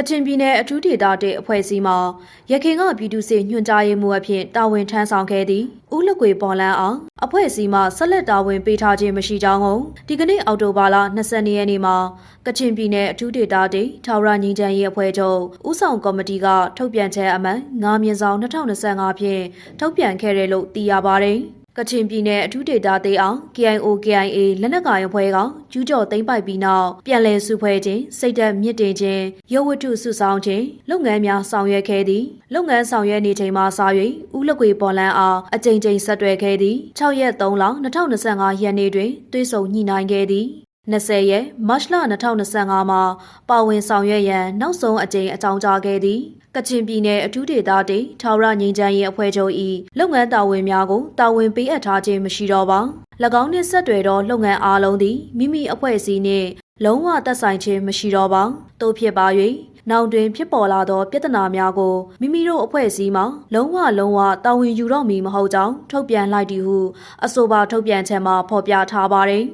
ကချင်ပြည်နယ်အထူးဒေသတဲ့အဖွဲ့အစည်းမှာရခိုင်ကပြည်သူ့စစ်ညွှန်ကြားရေးမှူးအဖြစ်တာဝန်ထမ်းဆောင်ခဲ့သည့်ဦးလကွေပေါ်လန်းအောင်အဖွဲ့အစည်းမှဆက်လက်တာဝန်ပေးထားခြင်းမရှိကြောင်းကိုဒီကနေ့အောက်တိုဘာလ22ရက်နေ့မှာကချင်ပြည်နယ်အထူးဒေသတဲ့ထာဝရငြိမ်းချမ်းရေးအဖွဲ့ချုပ်ဦးဆောင်ကော်မတီကထုတ်ပြန်ချက်အမှန်9မြင်းဆောင်2025ဖြင့်ထုတ်ပြန်ခဲ့တယ်လို့သိရပါတယ်။ ကချင်ပြည်နယ်အထူးဒေသသေးအောင် KIO KIA လက်နက်ကိုင်အဖွဲ့ကကျူးကျော်သိမ်းပိုက်ပြီးနောက်ပြန်လည်စုဖွဲ့ခြင်းစိတ်ဓာတ်မြင့်တင်ခြင်းရုပ်ဝတ္ထုစုဆောင်းခြင်းလုပ်ငန်းများဆောင်ရွက်ခဲ့သည်လုပ်ငန်းဆောင်ရွက်နေချိန်မှာစ၍ဦးလကွေပေါ်လန်းအားအကြိမ်ကြိမ်ဆက်တွဲခဲ့သည်6ရက်3လ2025ရက်နေ့တွင်သွေးဆုံညှိနှိုင်းခဲ့သည် 20ရက်မတ်လ2025မှာပါဝင်ဆောင်ရွက်ရန်နောက်ဆုံးအကြိမ်အကြောင်းကြားခဲ့သည်ကချင်ပြည်နယ်အထူးဒေသတေထာဝရငြိမ်းချမ်းရေးအဖွဲ့ချုပ်၏လုပ်ငန်းတာဝန်များကိုတာဝန်ပေးအပ်ထားခြင်းမရှိတော့ပါ၎င်းနှင့်ဆက်တွယ်သောလုပ်ငန်းအားလုံးသည်မိမိအဖွဲ့အစည်းနှင့်လုံးဝသက်ဆိုင်ခြင်းမရှိတော့ပါတို့ဖြစ်ပါ၍နောင်တွင်ဖြစ်ပေါ်လာသောပြဿနာများကိုမိမိတို့အဖွဲ့အစည်းမှလုံးဝလုံးဝတာဝန်ယူတော့မည်မဟုတ်ကြောင်းထုတ်ပြန်လိုက်သည်ဟုအဆိုပါထုတ်ပြန်ချက်မှာဖော်ပြထားပါတယ်